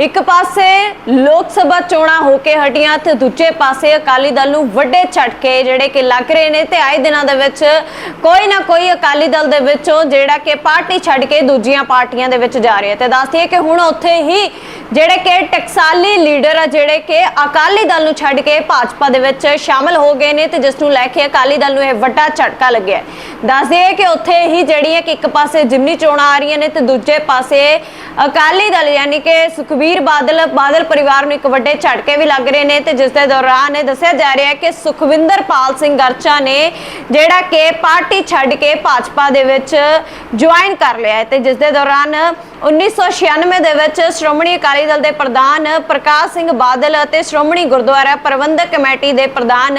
ਇੱਕ ਪਾਸੇ ਲੋਕ ਸਭਾ ਚੋਣਾਂ ਹੋ ਕੇ ਹਟੀਆਂ ਤੇ ਦੂਜੇ ਪਾਸੇ ਅਕਾਲੀ ਦਲ ਨੂੰ ਵੱਡੇ ਝਟਕੇ ਜਿਹੜੇ ਕਿ ਲੱਗ ਰਹੇ ਨੇ ਤੇ ਆਏ ਦਿਨਾਂ ਦੇ ਵਿੱਚ ਕੋਈ ਨਾ ਕੋਈ ਅਕਾਲੀ ਦਲ ਦੇ ਵਿੱਚੋਂ ਜਿਹੜਾ ਕਿ ਪਾਰਟੀ ਛੱਡ ਕੇ ਦੂਜੀਆਂ ਪਾਰਟੀਆਂ ਦੇ ਵਿੱਚ ਜਾ ਰਿਹਾ ਤੇ ਦੱਸਦੀ ਹੈ ਕਿ ਹੁਣ ਉੱਥੇ ਹੀ ਜਿਹੜੇ ਕਿ ਟਕਸਾਲੀ ਲੀਡਰ ਆ ਜਿਹੜੇ ਕਿ ਅਕਾਲੀ ਦਲ ਨੂੰ ਛੱਡ ਕੇ ਭਾਜਪਾ ਦੇ ਵਿੱਚ ਸ਼ਾਮਲ ਹੋ ਗਏ ਨੇ ਤੇ ਜਿਸ ਨੂੰ ਲੈ ਕੇ ਅਕਾਲੀ ਦਲ ਨੂੰ ਇਹ ਵੱਡਾ ਝਟਕਾ ਲੱਗਿਆ ਹੈ। ਦੱਸਦੀ ਹੈ ਕਿ ਉੱਥੇ ਹੀ ਜਿਹੜੀ ਹੈ ਕਿ ਇੱਕ ਪਾਸੇ ਜਿਮਨੀ ਚੋਣਾਂ ਆ ਰਹੀਆਂ ਨੇ ਤੇ ਦੂਜੇ ਪਾਸੇ ਅਕਾਲੀ ਦਲ ਯਾਨੀ ਕਿ ਸੁਖਬੀਰ ਬਾਦਲ ਬਾਦਲ ਪਰਿਵਾਰ ਨੂੰ ਇੱਕ ਵੱਡੇ ਝਟਕੇ ਵੀ ਲੱਗ ਰਹੇ ਨੇ ਤੇ ਜਿਸ ਦੇ ਦੌਰਾਨ ਇਹ ਦੱਸਿਆ ਜਾ ਰਿਹਾ ਹੈ ਕਿ ਸੁਖਵਿੰਦਰ ਪਾਲ ਸਿੰਘ ਗਰਚਾ ਨੇ ਜਿਹੜਾ ਕਿ ਪਾਰਟੀ ਛੱਡ ਕੇ ਭਾਜਪਾ ਦੇ ਵਿੱਚ ਜੁਆਇਨ ਕਰ ਲਿਆ ਹੈ ਤੇ ਜਿਸ ਦੇ ਦੌਰਾਨ 1996 ਦੇ ਵਿੱਚ ਸ਼੍ਰੋਮਣੀ ਅਕਾਲੀ ਦਲ ਦੇ ਪ੍ਰਧਾਨ ਪ੍ਰਕਾਸ਼ ਸਿੰਘ ਬਾਦਲ ਅਤੇ ਸ਼੍ਰੋਮਣੀ ਗੁਰਦੁਆਰਾ ਪ੍ਰਬੰਧਕ ਕਮੇਟੀ ਦੇ ਪ੍ਰਧਾਨ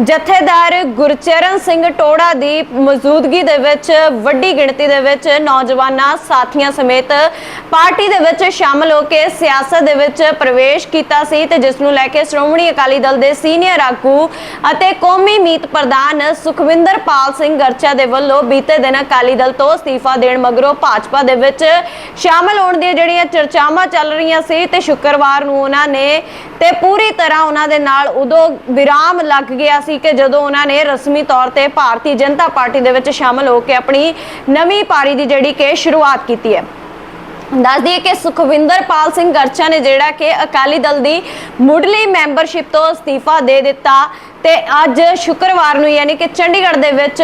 ਜਥੇਦਾਰ ਗੁਰਚਰਨ ਸਿੰਘ ਟੋੜਾ ਦੀ ਮੌਜੂਦਗੀ ਦੇ ਵਿੱਚ ਵੱਡੀ ਗਿਣਤੀ ਦੇ ਵਿੱਚ ਨੌਜਵਾਨਾਂ ਸਾਥੀਆਂ ਸਮੇਤ ਪਾਰਟੀ ਦੇ ਵਿੱਚ ਸ਼ਾਮਲ ਹੋ ਕੇ ਸਿਆਸਤ ਦੇ ਵਿੱਚ ਪ੍ਰਵੇਸ਼ ਕੀਤਾ ਸੀ ਤੇ ਜਿਸ ਨੂੰ ਲੈ ਕੇ ਸ਼੍ਰੋਮਣੀ ਅਕਾਲੀ ਦਲ ਦੇ ਸੀਨੀਅਰ ਆਗੂ ਅਤੇ ਕੌਮੀ ਮੀਤ ਪ੍ਰਧਾਨ ਸੁਖਵਿੰਦਰ ਪਾਲ ਸਿੰਘ ਗਰਚਾ ਦੇ ਵੱਲੋਂ ਬੀਤੇ ਦਿਨ ਅਕਾਲੀ ਦਲ ਤੋਂ ਅਸਤੀਫਾ ਦੇਣ ਮਗਰੋਂ ਭਾਜਪਾ ਦੇ ਵਿੱਚ ਸ਼ਾਮਲ ਹੋਣ ਦੀਆਂ ਜਿਹੜੀਆਂ ਚਰਚਾਵਾਂ ਚੱਲ ਰਹੀਆਂ ਸੀ ਤੇ ਸ਼ੁੱਕਰਵਾਰ ਨੂੰ ਉਹਨਾਂ ਨੇ ਤੇ ਪੂਰੀ ਤਰ੍ਹਾਂ ਉਹਨਾਂ ਦੇ ਨਾਲ ਉਦੋਂ ਵਿਰਾਮ ਲੱਗ ਗਿਆ ਸੀ ਕਿ ਜਦੋਂ ਉਹਨਾਂ ਨੇ ਰਸਮੀ ਤੌਰ ਤੇ ਭਾਰਤੀ ਜਨਤਾ ਪਾਰਟੀ ਦੇ ਵਿੱਚ ਸ਼ਾਮਲ ਹੋ ਕੇ ਆਪਣੀ ਨਵੀਂ ਪਾਰੀ ਦੀ ਜਿਹੜੀ ਕਿ ਸ਼ੁਰੂਆਤ ਕੀਤੀ ਹੈ। ਦੱਸ ਦਈਏ ਕਿ ਸੁਖਵਿੰਦਰ ਪਾਲ ਸਿੰਘ ਗਰਚਾ ਨੇ ਜਿਹੜਾ ਕਿ ਅਕਾਲੀ ਦਲ ਦੀ ਮੁੱਢਲੀ ਮੈਂਬਰਸ਼ਿਪ ਤੋਂ ਅਸਤੀਫਾ ਦੇ ਦਿੱਤਾ ਤੇ ਅੱਜ ਸ਼ੁੱਕਰਵਾਰ ਨੂੰ ਯਾਨੀ ਕਿ ਚੰਡੀਗੜ੍ਹ ਦੇ ਵਿੱਚ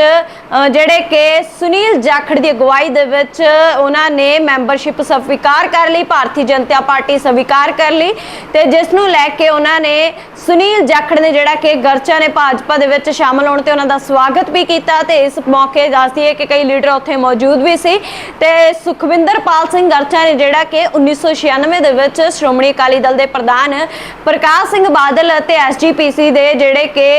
ਜਿਹੜੇ ਕਿ ਸੁਨੀਲ ਜਾਖੜ ਦੀ ਅਗਵਾਈ ਦੇ ਵਿੱਚ ਉਹਨਾਂ ਨੇ ਮੈਂਬਰਸ਼ਿਪ ਸਵੀਕਾਰ ਕਰ ਲਈ, ਭਾਰਤੀ ਜਨਤਾ ਪਾਰਟੀ ਸਵੀਕਾਰ ਕਰ ਲਈ ਤੇ ਜਿਸ ਨੂੰ ਲੈ ਕੇ ਉਹਨਾਂ ਨੇ ਸੁਨੀਲ ਜਾਖੜ ਨੇ ਜਿਹੜਾ ਕਿ ਗਰਚਾ ਨੇ ਭਾਜਪਾ ਦੇ ਵਿੱਚ ਸ਼ਾਮਲ ਹੋਣ ਤੇ ਉਹਨਾਂ ਦਾ ਸਵਾਗਤ ਵੀ ਕੀਤਾ ਤੇ ਇਸ ਮੌਕੇ ਦੱਸਦੀ ਹੈ ਕਿ ਕਈ ਲੀਡਰ ਉੱਥੇ ਮੌਜੂਦ ਵੀ ਸੀ ਤੇ ਸੁਖਵਿੰਦਰਪਾਲ ਸਿੰਘ ਗਰਚਾ ਨੇ ਜਿਹੜਾ ਕਿ 1996 ਦੇ ਵਿੱਚ ਸ਼੍ਰੋਮਣੀ ਅਕਾਲੀ ਦਲ ਦੇ ਪ੍ਰਧਾਨ ਪ੍ਰਕਾਸ਼ ਸਿੰਘ ਬਾਦਲ ਅਤੇ ਐਸਜੀਪੀਸੀ ਦੇ ਜਿਹੜੇ ਕਿ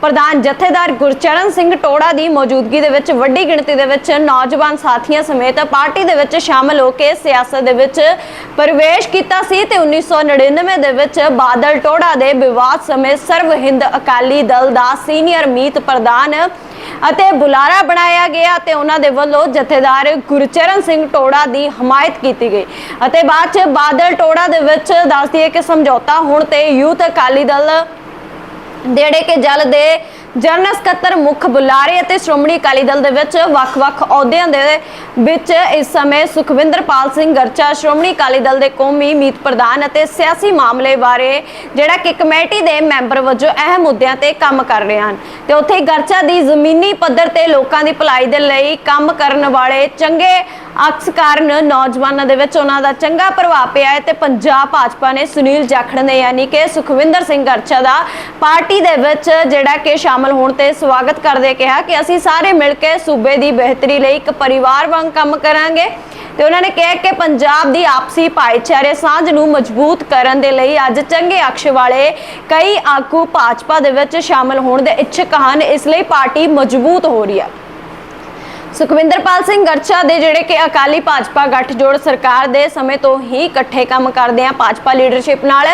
ਪ੍ਰਧਾਨ ਜਥੇਦਾਰ ਗੁਰਚਰਨ ਸਿੰਘ ਟੋੜਾ ਦੀ ਮੌਜੂਦਗੀ ਦੇ ਵਿੱਚ ਵੱਡੀ ਗਿਣਤੀ ਦੇ ਵਿੱਚ ਨੌਜਵਾਨ ਸਾਥੀਆਂ ਸਮੇਤ ਪਾਰਟੀ ਦੇ ਵਿੱਚ ਸ਼ਾਮਲ ਹੋ ਕੇ ਸਿਆਸਤ ਦੇ ਵਿੱਚ ਪ੍ਰਵੇਸ਼ ਕੀਤਾ ਸੀ ਤੇ 1999 ਦੇ ਵਿੱਚ ਬਾਦਲ ਟੋੜਾ ਦੇ ਵਿਵਾਦ ਸਮੇਂ ਸਰਵ ਹਿੰਦ ਅਕਾਲੀ ਦਲ ਦਾ ਸੀਨੀਅਰ ਮੀਤ ਪ੍ਰਧਾਨ ਅਤੇ ਬੁਲਾਰਾ ਬਣਾਇਆ ਗਿਆ ਤੇ ਉਹਨਾਂ ਦੇ ਵੱਲੋਂ ਜਥੇਦਾਰ ਗੁਰਚਰਨ ਸਿੰਘ ਟੋੜਾ ਦੀ ਹਮਾਇਤ ਕੀਤੀ ਗਈ। ਅਤੇ ਬਾਅਦ ਚ ਬਾਦਲ ਟੋੜਾ ਦੇ ਵਿੱਚ ਦੱਸਦੀ ਹੈ ਕਿ ਸਮਝੌਤਾ ਹੋਣ ਤੇ ਯੂਥ ਅਕਾਲੀ ਦਲ ਜਿਹੜੇ ਕਿ ਜਲ ਦੇ ਜਨਰਲ ਸਕੱਤਰ ਮੁੱਖ ਬੁਲਾਰੇ ਅਤੇ ਸ਼੍ਰੋਮਣੀ ਅਕਾਲੀ ਦਲ ਦੇ ਵਿੱਚ ਵੱਖ-ਵੱਖ ਅਹੁਦਿਆਂ ਦੇ ਵਿੱਚ ਇਸ ਸਮੇਂ ਸੁਖਵਿੰਦਰ ਸਿੰਘ ਗਰਚਾ, ਸ਼੍ਰੋਮਣੀ ਅਕਾਲੀ ਦਲ ਦੇ ਕੌਮੀ ਮੀਤ ਪ੍ਰਧਾਨ ਅਤੇ ਸਿਆਸੀ ਮਾਮਲੇ ਬਾਰੇ ਜਿਹੜਾ ਕਿ ਕਮੇਟੀ ਦੇ ਮੈਂਬਰ ਵਜੋਂ ਅਹਿਮ ਮੁੱਦਿਆਂ ਤੇ ਕੰਮ ਕਰ ਰਹੇ ਹਨ। ਤੇ ਉੱਥੇ ਗਰਚਾ ਦੀ ਜ਼ਮੀਨੀ ਪੱਧਰ ਤੇ ਲੋਕਾਂ ਦੀ ਭਲਾਈ ਦੇ ਲਈ ਕੰਮ ਕਰਨ ਵਾਲੇ ਚੰਗੇ ਅਕਸ ਕਾਰਨ ਨੌਜਵਾਨਾਂ ਦੇ ਵਿੱਚ ਉਹਨਾਂ ਦਾ ਚੰਗਾ ਪ੍ਰਭਾਵ ਪਿਆ ਹੈ ਤੇ ਪੰਜਾਬ ਭਾਜਪਾ ਨੇ ਸੁਨੀਲ ਜਾਖੜ ਨੇ ਯਾਨੀ ਕਿ ਸੁਖਵਿੰਦਰ ਸਿੰਘ ਗਰਚਾ ਦਾ ਪਾਰਟੀ ਦੇ ਵਿੱਚ ਜਿਹੜਾ ਕਿ ਸ਼ਾਮਲ ਹੋਣ ਤੇ ਸਵਾਗਤ ਕਰਦੇ ਕਿਹਾ ਕਿ ਅਸੀਂ ਸਾਰੇ ਮਿਲ ਕੇ ਸੂਬੇ ਦੀ ਬਿਹਤਰੀ ਲਈ ਇੱਕ ਪਰਿਵਾਰ ਵਾਂਗ ਕੰਮ ਕਰਾਂਗੇ ਤੇ ਉਹਨਾਂ ਨੇ ਕਿਹਾ ਕਿ ਪੰਜਾਬ ਦੀ ਆਪਸੀ ਭਾਈਚਾਰੇ ਸਾਂਝ ਨੂੰ ਮਜ਼ਬੂਤ ਕਰਨ ਦੇ ਲਈ ਅੱਜ ਚੰਗੇ ਅਕਸ਼ ਵਾਲੇ ਕਈ ਆਗੂ ਭਾਜਪਾ ਦੇ ਵਿੱਚ ਸ਼ਾਮਲ ਹੋਣ ਦੇ ਇੱਛਕ ਹਨ। ਇਸ ਲਈ ਪਾਰਟੀ ਮਜ਼ਬੂਤ ਹੋ ਰਹੀ ਹੈ। ਸੁਖਵਿੰਦਰਪਾਲ ਸਿੰਘ ਗਰਚਾ ਦੇ ਜਿਹੜੇ ਕਿ ਅਕਾਲੀ ਭਾਜਪਾ ਗੱਠਜੋੜ ਸਰਕਾਰ ਦੇ ਸਮੇਂ ਤੋਂ ਹੀ ਇਕੱਠੇ ਕੰਮ ਕਰਦੇ ਆ ਭਾਜਪਾ ਲੀਡਰਸ਼ਿਪ ਨਾਲ।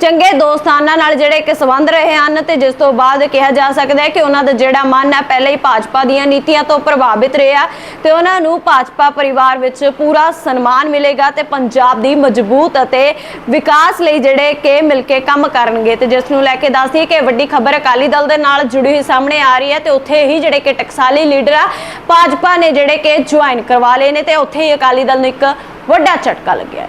ਚੰਗੇ ਦੋਸਤਾਨਾ ਨਾਲ ਜਿਹੜੇ ਕਿ ਸੰਬੰਧ ਰਹੇ ਹਨ ਤੇ ਜਿਸ ਤੋਂ ਬਾਅਦ ਕਿਹਾ ਜਾ ਸਕਦਾ ਹੈ ਕਿ ਉਹਨਾਂ ਦਾ ਜਿਹੜਾ ਮਨ ਹੈ, ਪਹਿਲੇ ਹੀ ਭਾਜਪਾ ਦੀਆਂ ਨੀਤੀਆਂ ਤੋਂ ਪ੍ਰਭਾਵਿਤ ਰਿਹਾ ਤੇ ਉਹਨਾਂ ਨੂੰ ਭਾਜਪਾ ਪਰਿਵਾਰ ਵਿੱਚ ਪੂਰਾ ਸਨਮਾਨ ਮਿਲੇਗਾ ਤੇ ਪੰਜਾਬ ਦੀ ਮਜ਼ਬੂਤ ਅਤੇ ਵਿਕਾਸ ਲਈ ਜਿਹੜੇ ਕਿ ਮਿਲ ਕੇ ਕੰਮ ਕਰਨਗੇ। ਤੇ ਜਿਸ ਨੂੰ ਲੈ ਕੇ ਦੱਸਦੀ ਕਿ ਵੱਡੀ ਖਬਰ ਅਕਾਲੀ ਦਲ ਦੇ ਨਾਲ ਜੁੜੀ ਹੋਈ ਸਾਹਮਣੇ ਆ ਰਹੀ ਹੈ ਤੇ ਉੱਥੇ ਹੀ ਜਿਹੜੇ ਕਿ ਟਕਸਾਲੀ ਲੀਡਰ ਆ, ਭਾਜਪਾ ਨੇ ਜਿਹੜੇ ਕਿ ਜੁਆਇਨ ਕਰਵਾ ਲਏ ਨੇ ਤੇ ਉੱਥੇ ਹੀ ਅਕਾਲੀ ਦਲ ਨੂੰ ਇੱਕ ਵੱਡਾ ਝਟਕਾ ਲੱਗਿਆ